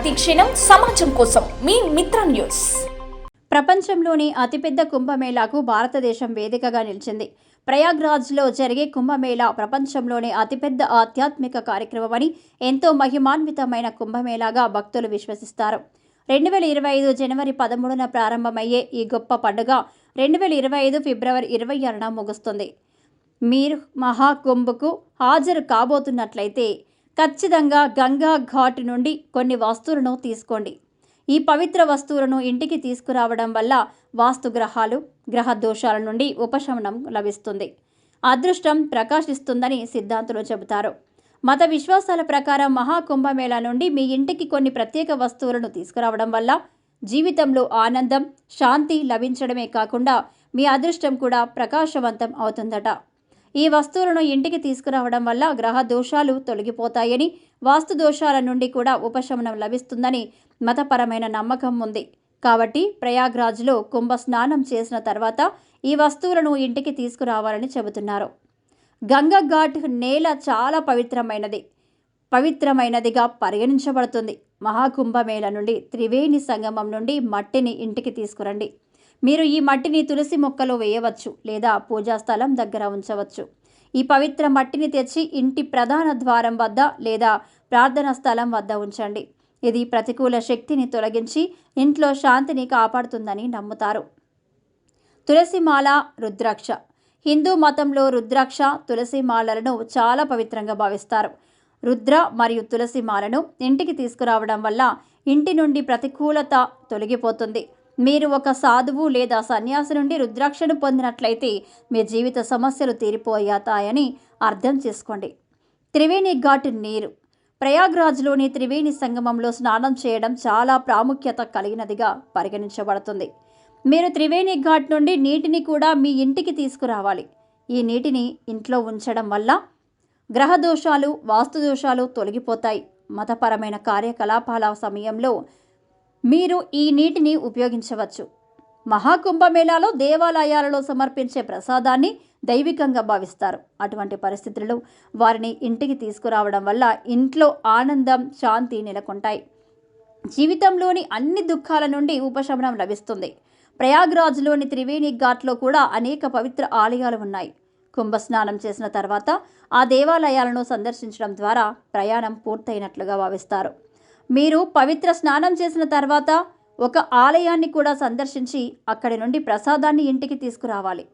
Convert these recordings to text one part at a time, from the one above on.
ప్రతిక్షణం సమాజం కోసం మీ మిత్ర న్యూస్. ప్రపంచంలోని అతిపెద్ద కుంభమేళాకు భారతదేశం వేదికగా నిలిచింది. ప్రయాగ్రాజ్లో జరిగే కుంభమేళా ప్రపంచంలోనే అతిపెద్ద ఆధ్యాత్మిక కార్యక్రమమని ఎంతో మహిమాన్వితమైన కుంభమేళాగా భక్తులు విశ్వసిస్తారు. రెండు వేల ఇరవై ఐదు జనవరి పదమూడున ప్రారంభమయ్యే ఈ గొప్ప పండుగ రెండు వేల ఇరవై ఐదు ఫిబ్రవరి ఇరవై ఆరున ముగుస్తుంది. మీరు మహాకుంభకు హాజరు కాబోతున్నట్లయితే ఖచ్చితంగా గంగా ఘాట్ నుండి కొన్ని వస్తువులను తీసుకోండి. ఈ పవిత్ర వస్తువులను ఇంటికి తీసుకురావడం వల్ల వాస్తు గ్రహాలు గ్రహ దోషాల నుండి ఉపశమనం లభిస్తుంది. అదృష్టం ప్రకాశిస్తుందని సిద్ధాంతులు చెబుతారు. మత విశ్వాసాల ప్రకారం మహాకుంభమేళా నుండి మీ ఇంటికి కొన్ని ప్రత్యేక వస్తువులను తీసుకురావడం వల్ల జీవితంలో ఆనందం శాంతి లభించడమే కాకుండా మీ అదృష్టం కూడా ప్రకాశవంతం అవుతుందట. ఈ వస్తువులను ఇంటికి తీసుకురావడం వల్ల గ్రహ దోషాలు తొలగిపోతాయని వాస్తు దోషాల నుండి కూడా ఉపశమనం లభిస్తుందని మతపరమైన నమ్మకం ఉంది. కాబట్టి ప్రయాగ్రాజ్లో కుంభ స్నానం చేసిన తర్వాత ఈ వస్తువులను ఇంటికి తీసుకురావాలని చెబుతున్నారు. గంగా ఘాట్ నేల చాలా పవిత్రమైనది. పవిత్రమైనదిగా పరిగణించబడుతుంది. మహాకుంభమేళ నుండి త్రివేణి సంగమం నుండి మట్టిని ఇంటికి తీసుకురండి. మీరు ఈ మట్టిని తులసి మొక్కలో వేయవచ్చు లేదా పూజా స్థలం దగ్గర ఉంచవచ్చు. ఈ పవిత్ర మట్టిని తెచ్చి ఇంటి ప్రధాన ద్వారం వద్ద లేదా ప్రార్థనా స్థలం వద్ద ఉంచండి. ఇది ప్రతికూల శక్తిని తొలగించి ఇంట్లో శాంతిని కాపాడుతుందని నమ్ముతారు. తులసిమాల రుద్రాక్ష. హిందూ మతంలో రుద్రాక్ష తులసిమాలలను చాలా పవిత్రంగా భావిస్తారు. రుద్ర మరియు తులసిమాలను ఇంటికి తీసుకురావడం వల్ల ఇంటి నుండి ప్రతికూలత తొలగిపోతుంది. మీరు ఒక సాధువు లేదా సన్యాసి నుండి రుద్రాక్షను పొందినట్లయితే మీ జీవిత సమస్యలు తీరిపోయాతాయని అర్థం చేసుకోండి. త్రివేణి ఘాట్ నీరు. ప్రయాగ్రాజ్లోని త్రివేణి సంగమంలో స్నానం చేయడం చాలా ప్రాముఖ్యత కలిగినదిగా పరిగణించబడుతుంది. మీరు త్రివేణి ఘాట్ నుండి నీటిని కూడా మీ ఇంటికి తీసుకురావాలి. ఈ నీటిని ఇంట్లో ఉంచడం వల్ల గ్రహ దోషాలు వాస్తు దోషాలు తొలగిపోతాయి. మతపరమైన కార్యకలాపాల సమయంలో మీరు ఈ నీటిని ఉపయోగించవచ్చు. మహాకుంభమేళాలో దేవాలయాలలో సమర్పించే ప్రసాదాన్ని దైవికంగా భావిస్తారు. అటువంటి పరిస్థితుల్లో వారిని ఇంటికి తీసుకురావడం వల్ల ఇంట్లో ఆనందం శాంతి నెలకొంటాయి. జీవితంలోని అన్ని దుఃఖాల నుండి ఉపశమనం లభిస్తుంది. ప్రయాగ్రాజ్లోని త్రివేణి ఘాట్లో కూడా అనేక పవిత్ర ఆలయాలు ఉన్నాయి. కుంభస్నానం చేసిన తర్వాత ఆ దేవాలయాలను సందర్శించడం ద్వారా ప్రయాణం పూర్తయినట్లుగా భావిస్తారు. మీరు పవిత్ర స్నానం చేసిన తర్వాత ఒక ఆలయాన్ని కూడా సందర్శించి అక్కడి నుండి ప్రసాదాన్ని ఇంటికి తీసుకురావాలి.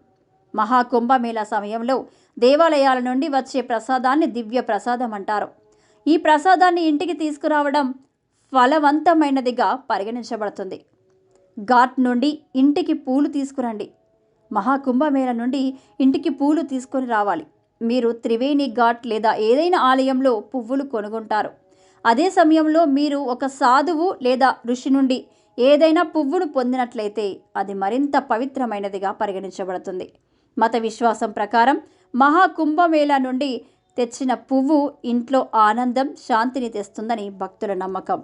మహాకుంభమేళా సమయంలో దేవాలయాల నుండి వచ్చే ప్రసాదాన్ని దివ్య ప్రసాదం అంటారు. ఈ ప్రసాదాన్ని ఇంటికి తీసుకురావడం ఫలవంతమైనదిగా పరిగణించబడుతుంది. ఘాట్ నుండి ఇంటికి పూలు తీసుకురండి. మహాకుంభమేళ నుండి ఇంటికి పూలు తీసుకొని రావాలి. మీరు త్రివేణి ఘాట్ లేదా ఏదైనా ఆలయంలో పువ్వులు కొనుగొంటారు. అదే సమయంలో మీరు ఒక సాధువు లేదా ఋషి నుండి ఏదైనా పువ్వును పొందినట్లయితే అది మరింత పవిత్రమైనదిగా పరిగణించబడుతుంది. మత విశ్వాసం ప్రకారం మహాకుంభమేళ నుండి తెచ్చిన పువ్వు ఇంట్లో ఆనందం శాంతిని తెస్తుందని భక్తుల నమ్మకం.